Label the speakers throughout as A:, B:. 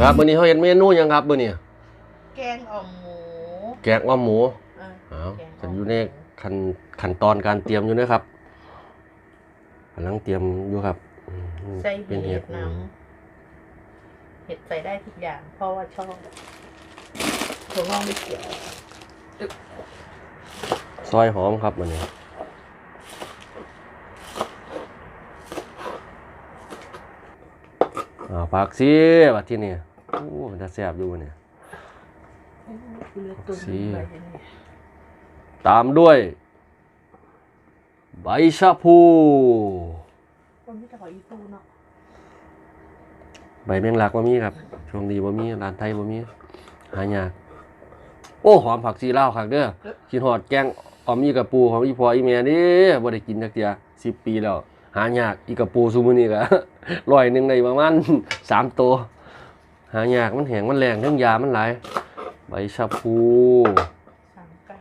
A: ครับมื้อนี้เขาเห็นเมนูหยังครับมื้อนี้
B: แกงอ่อมหมู
A: แกงอ้อมหมู
B: เออ
A: อ้าว
B: แกง
A: ฉันอยู่ในขั้นขั้นตอนการเตรียมอยู่นะครับกำลังเตรียมอยู่ครับอืม
B: ใส่
A: เป็น
B: เห็
A: เห็
B: ด
A: ด
B: น้ำเห็ดใส่ได้ทุกอย่าง เพราะว่าชอบถั่วงอกไม่เกี่ยว
A: ซอยหอมครับมื้อนี้อ่าผักซีบัดที่นี่ โอ้มันจะแซ่บอยู่มื้อนี้
B: คือเลือดตุ่ม
A: สี
B: ไปอย่างนี้
A: ตามด้วย ใบชะพู
B: คนที่จะขออีตูเนาะ
A: ใบแมงลักบ่มีครับ ช่วงนี้บ่มีร้านไทยบ่มี หายาก โอ้หอมผักชีลาวคักเด้อกินฮอดแกงออมอีกระปูของอีพ่ออีแม่เด้บ่ได้กินจักเที่ย10ปีแล้ว หายากอีกระปูซุมื้อนี้ก็ร้อยหนึงได้ประมาณ3ตัว หายากมันแห้งมันแรงทั้งยามันหลายใบชะพู
B: สามกัน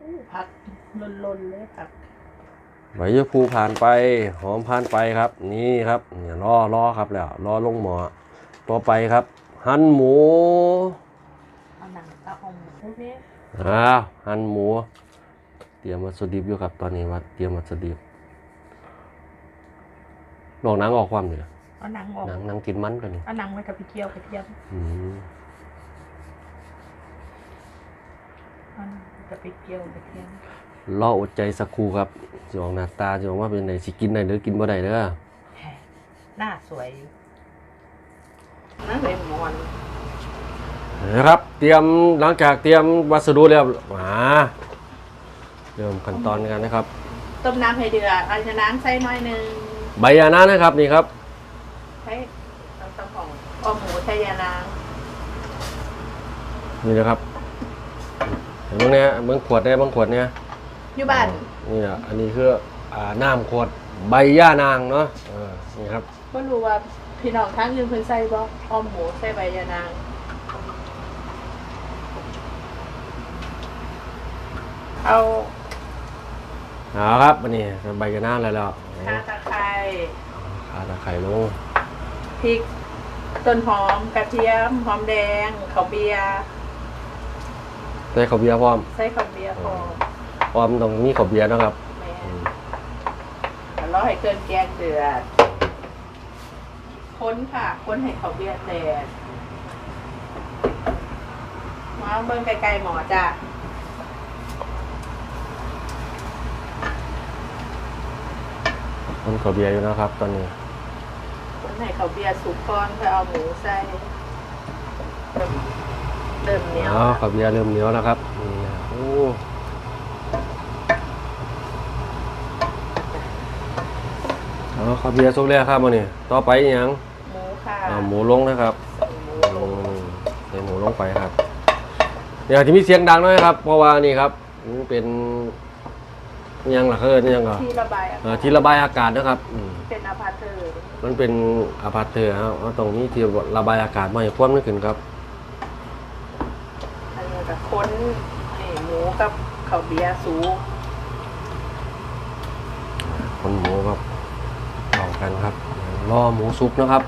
B: อู้ผักลนๆเลยผัก
A: ใบชะพูผ่านไป หอมผ่านไปครับ นี่ครับเนี่ยรอรอครับแล้วรอลงหมอต่อไปครับ หั่นหมู
B: เอาหนังเอาอ่อมหมูพวกนี้
A: อ้าวหั่นหมู เตรียมวัตถุดิบอยู่ครับ ตอนนี้ว่าเตรียมวัตถุดิบลอกหนังออกความเลย
B: เอาหนังออก
A: หนังหนังกินมันกันนี่
B: เอาหนังไว้กับพี่เกี๊ยวกระเทียม
A: อืม
B: เอาหนังไว้กับพี่เกี๊ยวกระเทียม
A: รออดใจสักครู่ครับสิออกหน้าตาสิออกว่าเป็นไงสิกินได้หรือกินบ่ได้เด้อ
B: แหมหน้าสวยอยู่นั่นเลยหมอน
A: นะครับ เตรียมหลังจากเตรียมวัสดุแล้วมาเริ่มขั้นตอนกันนะครับ
B: ต้มน้ำให้เดือดเอาชะน้ำใส่หน่อยหนึ่ง
A: ใบยานานะครับนี่ครับ
B: ใช้น้ำตาลของอ้อมหมูใช้ยานาง
A: นี่นะครับเห็นไหมเนี่ยเบื้องขวดเนี่ยเบื้องขวดเนี่ย
B: อยู่บ้าน
A: นี่อะอันนี้คืออ่าน้ำขวดใบย่านางเนาะเออนี่ครับ
B: ก็รู้ว่าพี่น้องทั้งยืนเพิ่นใส่บ่อ้อมหมูใส่ใบยานางเอา
A: เอาครับอันนี้ใบย่านางแล้วแล้ว
B: ข่าตะไคร้
A: ขาตะไคร้ลง
B: พริก ต้นหอมกระเทียมหอมแดงข้าวเบียร์
A: ใส่ข้าวเบียร์พร้อม
B: ใส่ข้าวเบียร์พอ
A: พร้อมต้องมีข้าวเบียร์นะครับ
B: แม่
A: อืม
B: แล้วรอให้เกินแกงเดือดคนค่ะคนให้ข้าวเบียร์แตกมาเบิ่งไกลๆหมอจ้ะ
A: คนข้าวเบียร์อยู่นะครับ ตอนนี้
B: คน ให้ข้าวเบียร์สุกก่อนค่อยเอาหมูใส่เริ่มเริ่มเหนียว
A: อ๋อข้าวเบียร์เริ่มเหนียวแล้วครับนี่นะโอ้เอาข้าวเบียร์สุกแล้วครับมันนี่ต่อไปอีกอย่าง
B: หมูค่ะ
A: เอาหมูลงนะครับ
B: ใส่หมูล
A: อื
B: ง
A: มใส่หมูลงไปครับเดี๋ยวจะมีเสียงดังหน่อยครับเพราะว่านี่ครับมันเป็นอิห ยังล่ะเอิ้นอิหยังก็
B: ที่ระบายอา
A: เอ่
B: กา
A: อ
B: ศ
A: ที่ระบายอากาศนะครับอืม
B: เป็นอาพาร์ตเตอร์
A: มันเป็นอพาร์ตเตอร์ครับเอาตรงนี้ที่ระบายอากาศไม่ให้คว่ำนั่นขึ้นครับ
B: อันนี้กับคนนี่หมูกับข้าวเบียร์สุก
A: คนหมูครับต่อกันครับรอหมูสุกนะครับ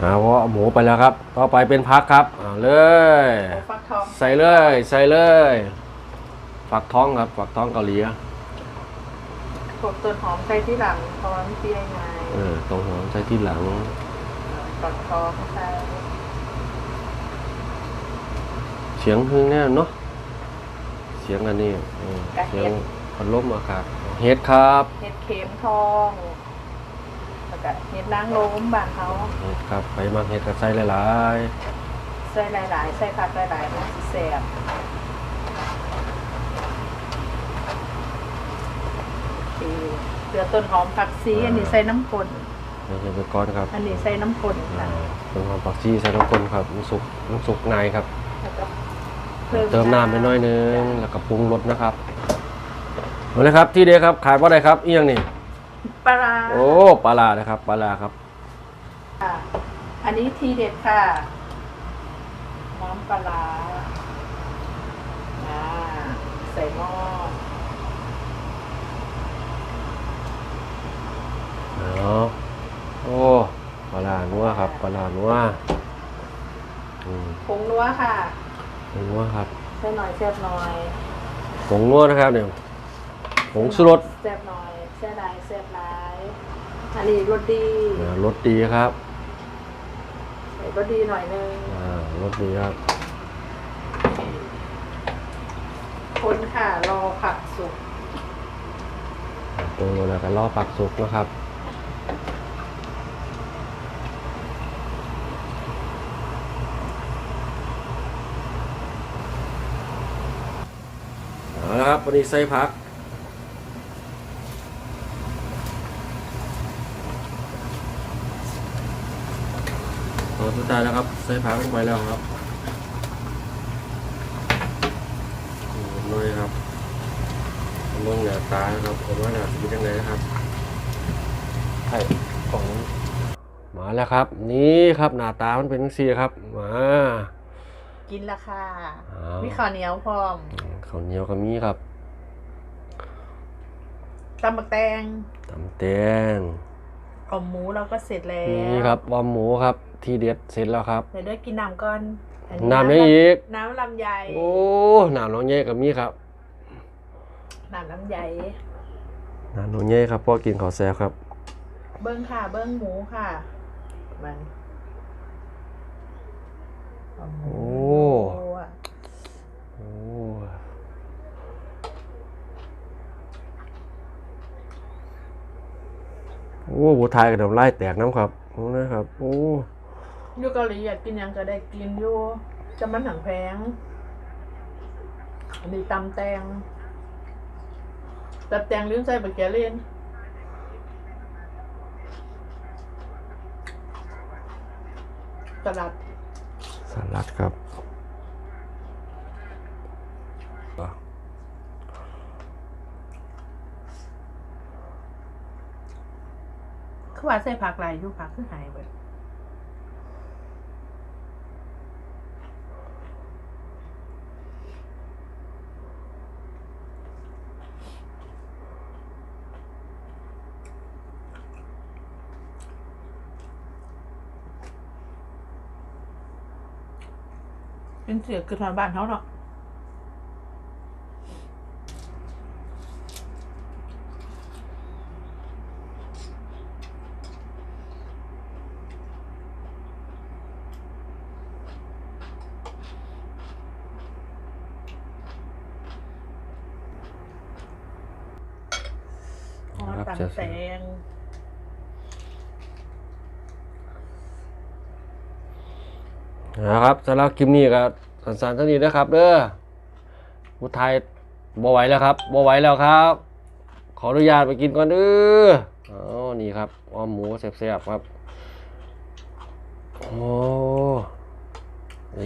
A: เอาเพราะหมูไปแล้วครับ ต่อไปเป็นพักครับเอาเลย
B: หมูฟักทอง
A: ใส่เลย ใส่เลยฝักท้องครับฝักท้องเกาหลีอะ
B: พวกต้นหอมใส่ที่หลังเพราะว่ามันเปรี้ยวไง
A: เออตรงหัวใส่ที่หลัง
B: ฟักทองใส่
A: เสียงหึงแน่เนาะเสียงอันนี้เออเสียงพัดลมอากาศเฮ็ดครับ
B: เห็ดเข็มทอง แล้วก็เห็ดนางรมบ้านเขา
A: เฮ็ดครับไปมาเฮ็ดกับใส่หลาย
B: ใส่หลายๆใส่ผักหลายๆมันสิแซ่บนี่เกลือต้นหอมผักซีอันนี้ใส่น้ำป่น
A: ๆนี่คือไปก่อนครับ
B: อันนี้ใส่น้ำป่น
A: อ่า
B: ค่ะ
A: เป็นความปักชีใส่ทุกคนครับมันสุกมันสุกในครับ
B: แล้วก็
A: เติมน้ำไปหน้อยนึงแล้วก็ปรุงรสนะครับเอาเลยครับที่เดียวครับขายว่าอะไรครับเอียงนี่
B: ปลาร้า
A: โอ้ปลาลานะครับปลาลาครับ
B: ค่ะ อันนี้ทีเด็ดค่ะ น้ำปลาร้าอ่าใส่หม้อ
A: เอาโอ้ปลาร้านัวครับปลาร้านัวอืม
B: ผงนัวค่ะ
A: ผงนัวครับ
B: แซ่บหน่อยแซ่บหน่อย
A: ผงนัวนะครับเนี่ยผงชูรส
B: แซ่บหน่อย แซ่บหลายแซ่บหลาย อันนี้รสดี
A: อ่ารสดีครับ
B: ใส่รสดีหน่อยนึง
A: อ่ารสดีครับ
B: คนค่ะรอผักสุก
A: ปรุงแล้วก็รอปักสุกนะครับเอาละครับวันนี้ใส่ผัก ตอนสุดท้ายแล้วครับใส่ผักลงไปแล้วครับนี่เรียบร้อยครับเมืองหน้าตานะครับผมว่าหน้าจะเป็นยังไงนะครับไข่ของมาแล้วครับ นี่ครับหน้าตามันเป็นสีครับมา
B: กินละค่ะ
A: อ้าว
B: มีข้าวเหนียวพร้อม
A: ข้าวเหนียวก็มีครับ
B: ตำบักแตง
A: ตำแตง
B: ออมหมูเราก็เสร็จแล้ว
A: นี่ครับวอมหมูครับ ที่เด็ดเสร็จแล้วครับ
B: เดี๋ยวด้วยกินน้ำก่อนอั
A: น้ำยังอีก
B: น้ำลำไย
A: โอ้น้ำน้องเย่ก็มีครับ
B: น้ำลำไย
A: น้ำน้องเย่ครับพ่อกินข้าวแซ่บครับ
B: เบิ้งค่ะ เบิ้งหมูค่ะมันเอาหมู
A: โอ้
B: อะ
A: โอ้ โอ้บูทายกับน้ำลายแตกน้ำครับโอ้นะครับ โอ้
B: อยู่เกาหลีอยากกินหยังก็ได้กินอยู่จะมันถังแพงอันนี้ตำแตงตำแตงลืมใส่บักแกเลียนสลัด
A: สลัดครับ
B: ว่าใส่ผักหลายอยู่ผักคือหายไปเป็นเสือคือทางบ้านเขาเนาะ อ๋อ
A: ครับ
B: ตำ
A: จะ
B: แตง
A: นะครับสำหรับคลิปนี้ก็สั้นๆเท่านี้นะครับเด้อบูทายบ่ไหวแล้วครับบ่ไหวแล้วครับ ขออนุญาตไปกินก่อนเด้ออ๋อนี่ครับอ้อมหมูแซ่บๆครับโอ้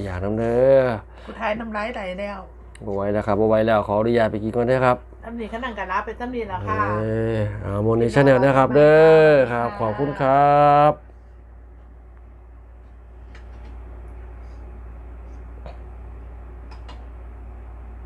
A: อย่าน้ำเด้อ
B: ผู้ท้ายน้ำลายไหลแล้ว
A: บ่ไหวแล้วครับบ่ไหวแล้วขออนุญาตไปกินก่อนเด้อครับ
B: ตำหนิขนังกันลาเป็นตำหนิแล้ว
A: เอ
B: ค่ะ
A: อเอาโมนิชแนลนะครับ เด้อครับ ขอบคุณครับ